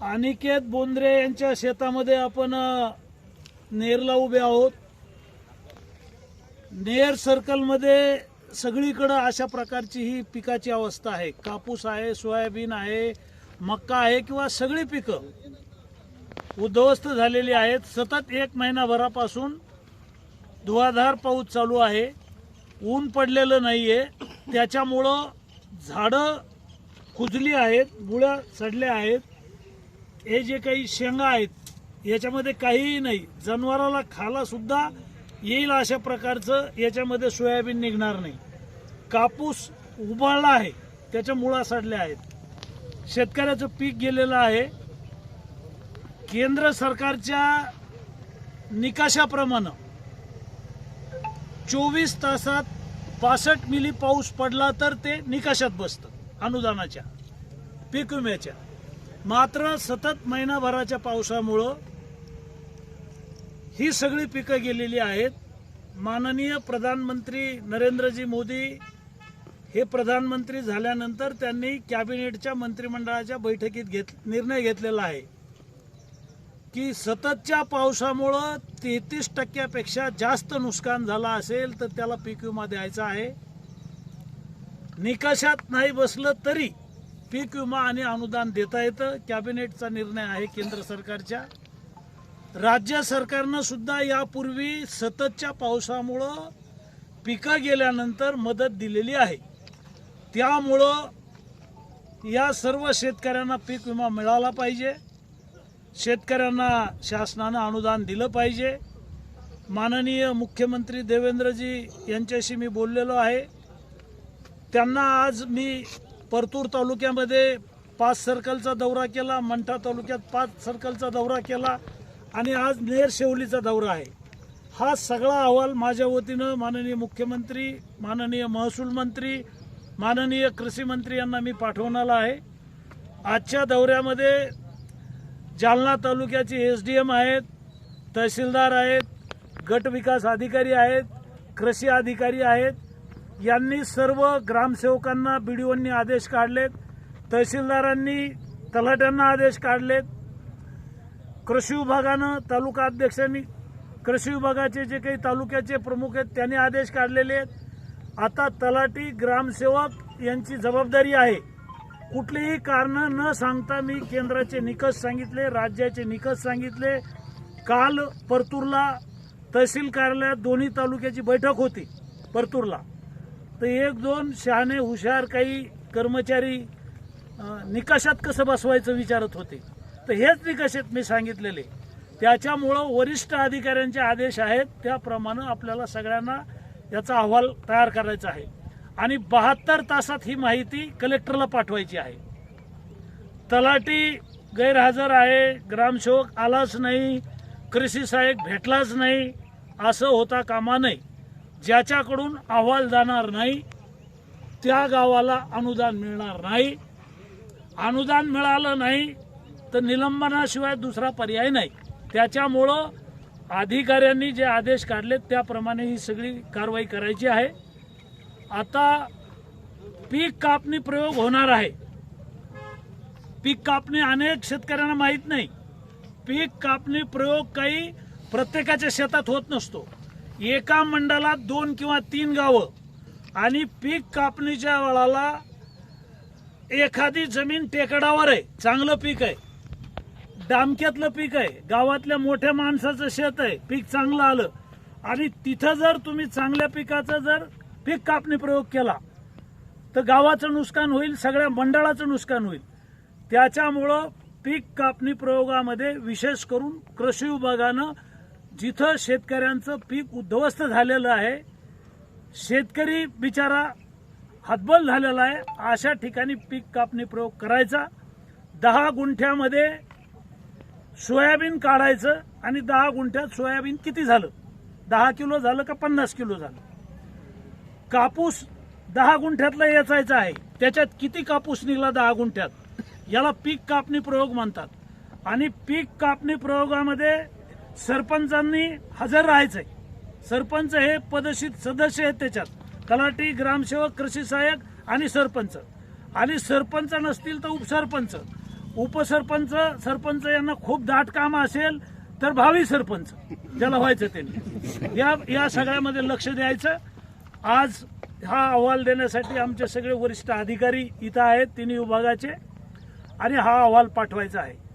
अनिकेत बोंद्रे यांच्या शेतामध्ये आपण नेरला उभे आहोत. नेर सर्कलमध्ये सगळीकडं अशा प्रकारची ही पिकाची अवस्था आहे. कापूस आहे सोयाबीन आहे मक्का आहे किंवा सगळी पिकं उद्ध्वस्त झालेली आहेत. सतत एक महिनाभरापासून धुवाधार पाऊस चालू आहे. ऊन पडलेलं नाही आहे त्याच्यामुळं झाडं कुजली आहेत मुळं सडल्या आहेत. हे जे काही शेंगा आहेत याच्यामध्ये काहीही नाही. जनावराला खाला सुद्धा येईल अशा प्रकारचं याच्यामध्ये सोयाबीन निघणार नाही. कापूस उबाळला आहे त्याच्या मुळा सडल्या आहेत. शेतकऱ्याचं पीक गेलेलं आहे. केंद्र सरकारच्या निकाशाप्रमाणे चोवीस तासात पासष्ट मिली पाऊस पडला तर ते निकाशात बसतं अनुदानाच्या पीक विम्याच्या. मात्र सतत महिनाभराच्या पावसामुळं ही सगळी पिकं गेलेली आहेत. माननीय प्रधानमंत्री नरेंद्रजी मोदी हे प्रधानमंत्री झाल्यानंतर त्यांनी कॅबिनेटच्या मंत्रिमंडळाच्या बैठकीत घेत निर्णय घेतलेला आहे की सततच्या पावसामुळं तेहतीस टक्क्यापेक्षा जास्त नुकसान झालं असेल तर त्याला पीक विमा द्यायचा आहे. निकषात नाही बसलं तरी पीक विमा आणि अनुदान देता येतं. कॅबिनेटचा निर्णय आहे केंद्र सरकारच्या. राज्य सरकारनं सुद्धा यापूर्वी सततच्या पावसामुळं पिकं गेल्यानंतर मदत दिलेली आहे. त्यामुळं या सर्व शेतकऱ्यांना पीक विमा मिळाला पाहिजे. शेतकऱ्यांना शासनानं अनुदान दिलं पाहिजे. माननीय मुख्यमंत्री देवेंद्रजी यांच्याशी मी बोललेलो आहे. त्यांना आज मी परतूर तालुक्यामध्ये पाच सर्कलचा दौरा केला मंठा तालुक्यात पाच सर्कलचा दौरा केला आणि आज नेर शेवलीचा दौरा आहे. हा सगळा अहवाल माझ्या वतीनं माननीय मुख्यमंत्री माननीय महसूल मंत्री माननीय कृषी मंत्री यांना मी पाठवणार आहे. आजच्या दौऱ्यामध्ये जालना तालुक्याचे एस डी एम आहेत तहसीलदार आहेत गट विकास अधिकारी आहेत कृषी अधिकारी आहेत यांनी सर्व ग्रामसेवकांना बी डी ओंनी आदेश काढलेत तहसीलदारांनी तलाट्यांना आदेश काढलेत कृषी विभागानं तालुका अध्यक्षांनी कृषी विभागाचे जे काही तालुक्याचे प्रमुख आहेत त्यांनी आदेश काढलेले आहेत. आता तलाठी ग्रामसेवक यांची जबाबदारी आहे. कुठलीही कारणं न सांगता मी केंद्राचे निकष सांगितले राज्याचे निकष सांगितले. काल परतूरला तहसील कार्यालयात दोन्ही तालुक्याची बैठक होती परतूरला. तर एक दोन शहाणे हुशार काही कर्मचारी निकषात कसं बसवायचं विचारत होते. तर हेच निकष आहेत मी सांगितलेले. त्याच्यामुळं वरिष्ठ अधिकाऱ्यांचे आदेश आहेत त्याप्रमाणे आपल्याला सगळ्यांना याचा अहवाल तयार करायचा आहे. आणि बहात्तर तासात ही माहिती कलेक्टरला पाठवायची आहे. तलाटी गैरहजर आहे ग्रामसेवक आलाच नाही कृषी सहाय्यक भेटलाच नाही असं होता कामा नये. ज्याच्याकडून अहवाल जाणार नाही त्या गावाला अनुदान मिळणार नाही. अनुदान मिळालं नाही तर निलंबनाशिवाय दुसरा पर्याय नाही. त्याच्यामुळं अधिकाऱ्यांनी जे आदेश काढलेत त्याप्रमाणे ही सगळी कारवाई करायची आहे. आता पीक कापणी प्रयोग होणार आहे. पीक कापणी अनेक शेतकऱ्यांना माहीत नाही. पीक कापणी प्रयोग काही प्रत्येकाच्या शेतात होत नसतो. एका मंडळात दोन किंवा तीन गावं आणि पीक कापणीच्या वेळाला एखादी जमीन टेकडावर आहे चांगलं पीक आहे. डामक्यातलं पीक आहे गावातल्या मोठ्या माणसाचं शेत आहे पीक चांगलं आलं. आणि तिथं जर तुम्ही चांगल्या पिकाचं जर पीक कापणी प्रयोग केला तर गावाचं नुकसान होईल सगळ्या मंडळाचं नुकसान होईल. त्याच्यामुळं पीक कापणी प्रयोगामध्ये विशेष करून कृषी विभागानं जिथं शेतकऱ्यांचं पीक उद्ध्वस्त झालेलं आहे शेतकरी बिचारा हतबल झालेला आहे अशा ठिकाणी पीक कापणी प्रयोग करायचा. दहा गुंठ्यामध्ये सोयाबीन काढायचं आणि दहा गुंठ्यात सोयाबीन किती झालं? दहा किलो झालं का पन्नास किलो झालं? कापूस दहा गुंठ्यातला याचायचा आहे. त्याच्यात किती कापूस निघला दहा गुंठ्यात? याला पीक कापणी प्रयोग म्हणतात. आणि पीक कापणी प्रयोगामध्ये सरपंचांनी हजर राहायचंय. सरपंच हे पदशीत सदस्य आहेत त्याच्यात. तलाठी ग्रामसेवक कृषी सहाय्यक आणि सरपंच. आणि सरपंच नसतील तर उपसरपंच. उपसरपंच सरपंच यांना खूप दाट काम असेल तर भावी सरपंच. ज्याला व्हायचं त्यांनी या या सगळ्यामध्ये लक्ष द्यायचं. आज हा अहवाल देण्यासाठी आमचे सगळे वरिष्ठ अधिकारी इथं आहेत तिन्ही विभागाचे. आणि हा अहवाल पाठवायचा आहे.